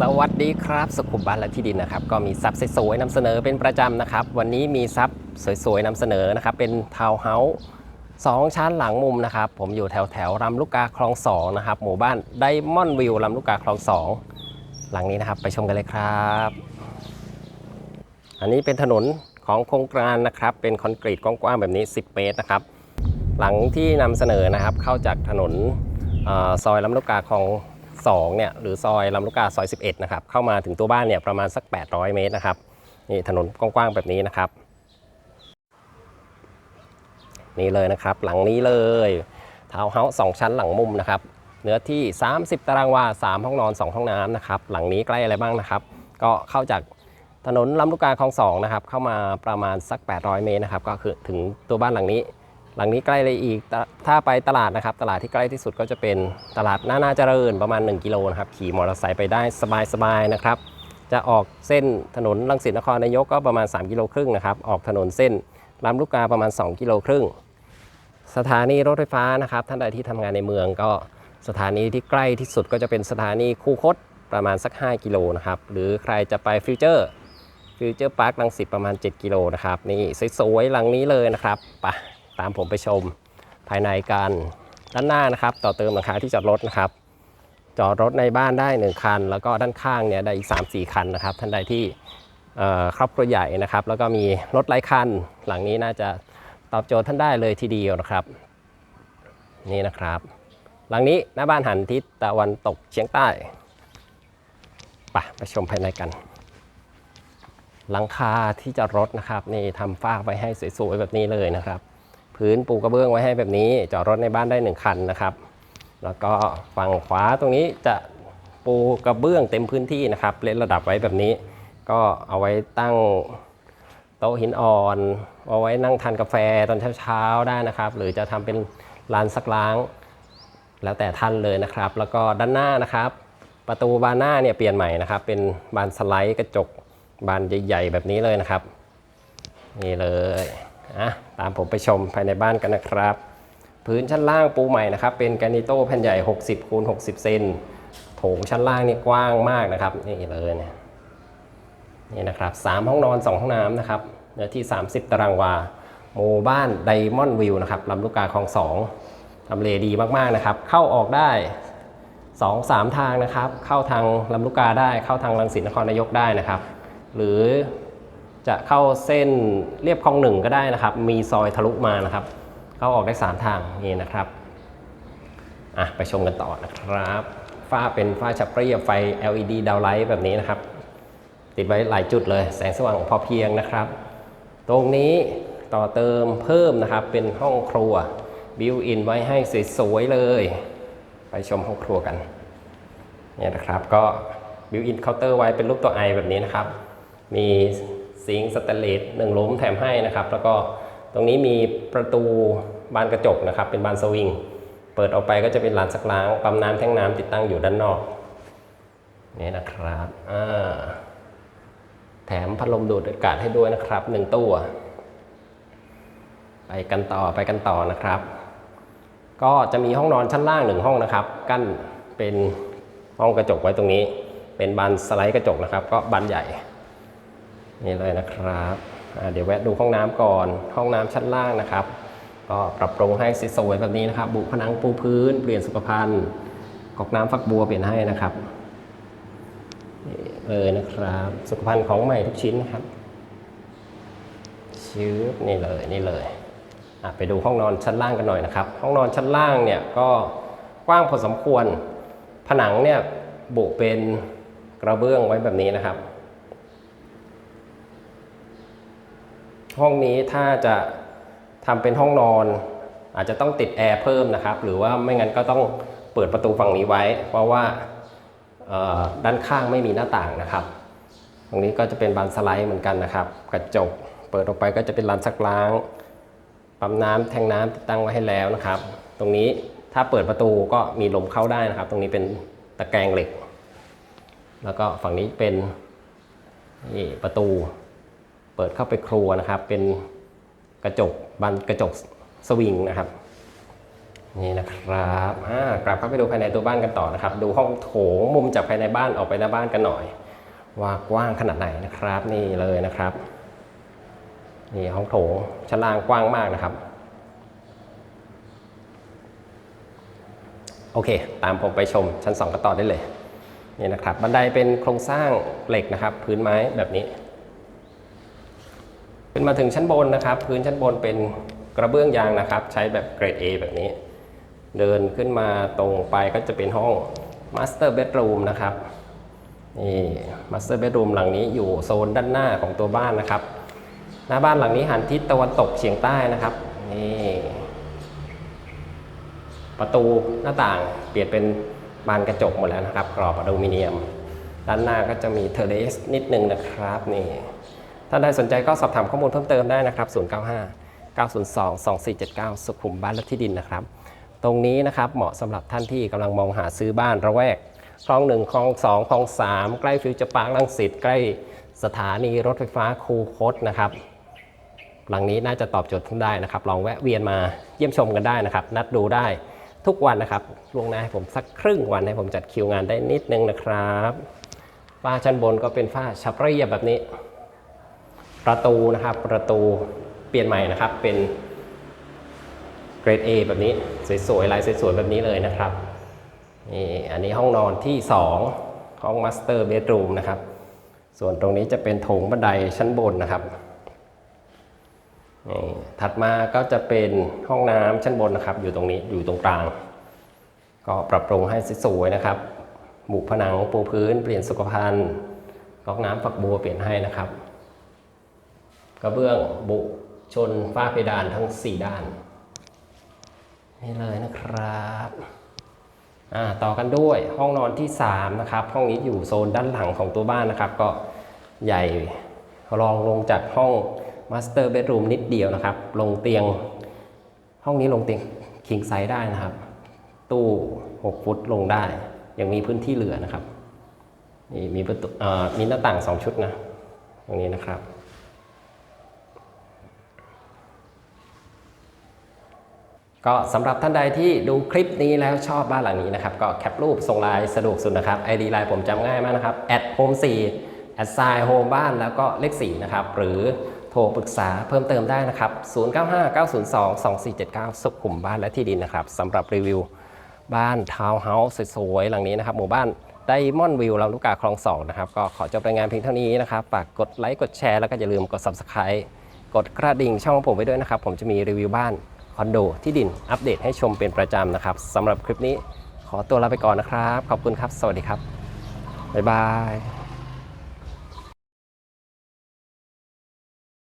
สวัสดีครับสุขุมบ้านและที่ดินนะครับก็มีทรัพย์สวยๆนำเสนอเป็นประจำนะครับ วันนี้มีทรัพย์สวยๆนำเสนอนะครับ เป็นทาวน์เฮาส์สองชั้นหลังมุมนะครับ ผมอยู่แถวแถวๆลำลูกกาคลองสองนะครับ หมู่บ้านไดมอนด์วิวลำลูกกาคลองสองหลังนี้นะครับไปชมกันเลยครับ อันนี้เป็นถนนของโครงการนะครับ เป็นคอนกรีตกว้างๆแบบนี้ 10 เมตรนะครับ หลังที่นำเสนอนะครับเข้าจากถนนอซอยลำลูกกาคลอง 2เนี่ยหรือซอยลำลูกกาซอย 11นะครับเข้ามาถึงตัวบ้านเนี่ยประมาณสัก 800 เมตรนะครับนี่ถนนกว้างๆแบบนี้นะครับ นี่เลยนะครับ หลังนี้เลยทาวน์เฮาส์สองชั้นหลังมุมนะครับเนื้อที่ 30 ตารางวา 3 ห้องนอน 2 ห้องน้ำนะครับหลังนี้ใกล้อะไรบ้างนะครับ ก็เข้าจากถนนลำลูกกาคลองสองนะครับเข้ามาประมาณสัก 800 เมตรนะครับก็คือถึงตัวบ้านหลังนี้ หลังนี้ใกล้เลยอีก ถ้าไปตลาดนะครับ ตลาดที่ใกล้ที่สุดก็จะเป็นตลาดหน้านาเจริญประมาณ 1 กิโลนะครับ ขี่มอเตอร์ไซค์ไปได้สบายๆนะครับ จะออกเส้นถนนลังสิตนครนายกก็ประมาณ 3 กิโลครึ่งนะครับ ออกถนนเส้นลำลูกกาประมาณ 2 กิโลครึ่ง สถานีรถไฟฟ้านะครับ ท่านใดที่ทำงานในเมืองก็สถานีที่ใกล้ที่สุดก็จะเป็นสถานีคูคตประมาณสัก 5 กิโลนะครับ หรือใครจะไปฟิวเจอร์ฟิวเจอร์พาร์คลังสิตประมาณ 7 กิโลนะครับ นี่สวยๆหลังนี้เลยนะครับไปามผมไปชมภายในกันด้านหน้านะครับ ต่อเติมหลังคาที่จอดรถนะครับ จอดรถในบ้านได้ 1 คัน แล้วก็ด้านข้างเนี่ยได้อีก 3-4 คันนะครับ ท่านใดที่ครอบครัวใหญ่นะครับ แล้วก็มีรถหลายคัน หลังนี้น่าจะตอบโจทย์ท่านได้เลยทีเดียวนะครับ นี่นะครับ หลังนี้หน้าบ้านหันทิศตะวันตกเฉียงใต้ไปไปชมภายในกัน หลังคาที่จอดรถนะครับ นี่ทำฟากไว้ให้สวยๆแบบนี้เลยนะครับ พื้นปูกระเบื้องไว้ให้แบบนี้ จอดรถในบ้านได้หนึ่งคันนะครับ แล้วก็ฝั่งขวาตรงนี้จะปูกระเบื้องเต็มพื้นที่นะครับเล่นระดับไว้แบบนี้ ก็เอาไว้ตั้งโต๊ะหินอ่อนเอาไว้นั่งทานกาแฟตอนเช้าๆได้นะครับ หรือจะทำเป็นลานซักล้าง แล้วแต่ท่านเลยนะครับ แล้วก็ด้านหน้านะครับ ประตูบานหน้าเนี่ยเปลี่ยนใหม่นะครับ เป็นบานสไลด์กระจกบานใหญ่ ๆ แบบนี้เลยนะครับ นี่เลยอะามผมไปชมภายในบ้านกันนะครับ พื้นชั้นล่างปูใหม่นะครับ เป็นแกรนิโต้แผ่นใหญ่ 60คูณ60 เซนโถงชั้นล่างนี่กว้างมากนะครับ นี่เลยเนี่ยนี่นะครับ3ห้องนอน 2 ห้องน้ำนะครับเนื้อที่ 30 ตารางวาหมู่บ้านไดมอนด์วิวนะครับลำลูกกาคลอง2ทำเลดีมากๆนะครับ เข้าออกได้ 2 3 ทางนะครับ เข้าทางลำลูกกาได้เข้าทางรังสิตนครนายกได้นะครับ หรือ จะเข้าเส้นเรียบคลองหนึ่งก็ได้นะครับ มีซอยทะลุมานะครับ เข้าออกได้3ทางนี่นะครับอะไปชมกันต่อนะครับฝ้าเป็นฝ้าชับเปรียบไฟ LED ดาวไลท์แบบนี้นะครับ ติดไว้หลายจุดเลย แสงสว่างพอเพียงนะครับ ตรงนี้ต่อเติมเพิ่มนะครับเป็นห้องครัวบิวอินไว้ให้สวยๆเลย ไปชมห้องครัวกันเนี่ยนะครับก็บิวอินเคาน์เตอร์ไว้เป็นรูปตัวไอแบบนี้นะครับ มี ซิงสแตนเลสหนึ่งลุมแถมให้นะครับ แล้วก็ตรงนี้มีประตูบานกระจกนะครับ เป็นบานสวิง เปิดออกไปก็จะเป็นลานซักล้าง ปั๊มน้ำแท่งน้ำติดตั้งอยู่ด้านนอก นี่นะครับแถมพัดลมดูดอากาศให้ด้วยนะครับหนึ่งตัว ไปกันต่อไปกันต่อนะครับ ก็จะมีห้องนอนชั้นล่างหนึ่งห้องนะครับ กั้นเป็นห้องกระจกไว้ตรงนี้ เป็นบานสไลด์กระจกนะครับ ก็บานใหญ่ นี่เลยนะครับเดี๋ยวแวะดูห้องน้ำก่อน ห้องน้ำชั้นล่างนะครับ ก็ปรับปรุงให้สวยแบบนี้นะครับ บุผนังปูพื้น เปลี่ยนสุขภัณฑ์กอกน้ำฝักบัวเปลี่ยนให้นะครับเลยนะครับ สุขภัณฑ์ของใหม่ทุกชิ้นนะครับชื้อนี่เลยนี่เลยไปดูห้องนอนชั้นล่างกันหน่อยนะครับ ห้องนอนชั้นล่างเนี่ยก็กว้างพอสมควร ผนังเนี่ยบุเป็นกระเบื้องไว้แบบนี้นะครับ ห้องนี้ถ้าจะทำเป็นห้องนอน อาจจะต้องติดแอร์เพิ่มนะครับ หรือว่าไม่งั้นก็ต้องเปิดประตูฝั่งนี้ไว้ เพราะว่าด้านข้างไม่มีหน้าต่างนะครับ ตรงนี้ก็จะเป็นบานสไลด์เหมือนกันนะครับ กระจกเปิดออกไปก็จะเป็นลานซักล้างปั๊มน้ำแทงน้ำติดตั้งไว้ให้แล้วนะครับ ตรงนี้ถ้าเปิดประตูก็มีลมเข้าได้นะครับ ตรงนี้เป็นตะแกรงเหล็ก แล้วก็ฝั่งนี้เป็นนี่ประตู เปิดเข้าไปครัวนะครับ เป็นกระจกบานกระจกสวิงนะครับ นี่นะครับกลับเข้าไปดูภายในตัวบ้านกันต่อนะครับ ดูห้องโถงมุมจากภายในบ้านออกไปหน้าบ้านกันหน่อย ว่ากว้างขนาดไหนนะครับ นี่เลยนะครับนี่ห้องโถงชั้นล่างกว้างมากนะครับ โอเค ตามผมไปชมชั้น 2กันต่อได้เลยนี่นะครับบันไดเป็นโครงสร้างเหล็กนะครับ พื้นไม้แบบนี้ ขึ้นมาถึงชั้นบนนะครับ พื้นชั้นบนเป็นกระเบื้องยางนะครับ ใช้แบบเกรด A แบบนี้ เดินขึ้นมาตรงไปก็จะเป็นห้อง Master Bedroom นะครับนี่ Master Bedroom หลังนี้อยู่โซนด้านหน้าของตัวบ้านนะครับ หน้าบ้านหลังนี้หันทิศตะวันตกเฉียงใต้นะครับนี่ประตูหน้าต่างเปลี่ยนเป็นบานกระจกหมดแล้วนะครับ กรอบอลูมิเนียม ด้านหน้าก็จะมีเทเลสนิดนึงนะครับนี่ ถ้าใดสนใจก็สอบถามข้อมูลเพิ่มเติมได้นะครับ 095 902 2479 สุขุมบ้านและที่ดินนะครับ ตรงนี้นะครับเหมาะสำหรับท่านที่กำลังมองหาซื้อบ้านระแวกคลอง1คลอง2คลอง 3 ใกล้ฟิวเจอร์พาร์คลังสิตใกล้สถานีรถไฟฟ้าคูคตนะครับหลังนี้น่าจะตอบโจทย์ท่านได้นะครับ ลองแวะเวียนมาเยี่ยมชมกันได้นะครับ นัดดูได้ทุกวันนะครับล่วงหน้าให้ผมสักครึ่งวันให้ผมจัดคิวงานได้นิดนึงนะครับฝ้าชั้นบนก็เป็นฝ้าชับเรียบแบบนี้ ประตูนะครับ ประตูเปลี่ยนใหม่นะครับเป็นเกรด A แบบนี้สวยๆลายสวยๆแบบนี้เลยนะครับนี่อันนี้ห้องนอนที่ 2 ห้องมาสเตอร์เบดรูมนะครับ ส่วนตรงนี้จะเป็นโถงบันไดชั้นบนนะครับนี่ถัดมาก็จะเป็นห้องน้ำชั้นบนนะครับ อยู่ตรงนี้อยู่ตรงกลาง ก็ปรับปรุงให้สวยๆนะครับบุผนังปูพื้นเปลี่ยนสุขภัณฑ์ก๊อกน้ำฝักบัวเปลี่ยนให้นะครับ กระเบื้องบุชนฝ้าเพดานทั้ง 4 ด้าน นี่เลยนะครับต่อกันด้วยห้องนอนที่ 3 นะครับ ห้องนี้อยู่โซนด้านหลังของตัวบ้านนะครับ ก็ใหญ่รองลงจากห้องมาสเตอร์เบดรูมนิดเดียวนะครับ ลงเตียง ห้องนี้ลงเตียงคิงไซส์ได้นะครับ ตู้ 6 ฟุตลงได้ ยังมีพื้นที่เหลือนะครับนี่มีประตูมีหน้าต่าง 2 ชุดนะตรงนี้นะครับ ก็สำหรับท่านใดที่ดูคลิปนี้แล้วชอบบ้านหลังนี้นะครับ ก็แคปรูปส่งไลน์สะดวกสุดนะครับ ID ไลน์ผมจำง่ายมากนะครับ at home 4 at sign home บ้านแล้วก็เลข4นะครับ หรือโทรปรึกษาเพิ่มเติมได้นะครับ 0959022479 สุขุมบ้านและที่ดินนะครับสำหรับรีวิวบ้านทาวน์เฮาส์สวยๆหลังนี้นะครับ หมู่บ้านไดมอนด์วิวลำลูกกาคลองสองนะครับ ก็ขอจบรายงานเพียงเท่านี้นะครับฝากกดไลค์กดแชร์แล้วก็อย่าลืมกด subscribe กดกระดิ่งช่องผมไว้ด้วยนะครับ ผมจะมีรีวิวบ้าน คอนโดที่ดินอัปเดตให้ชมเป็นประจำนะครับสำหรับคลิปนี้ขอตัวลาไปก่อนนะครับ ขอบคุณครับ สวัสดีครับ บ๊ายบาย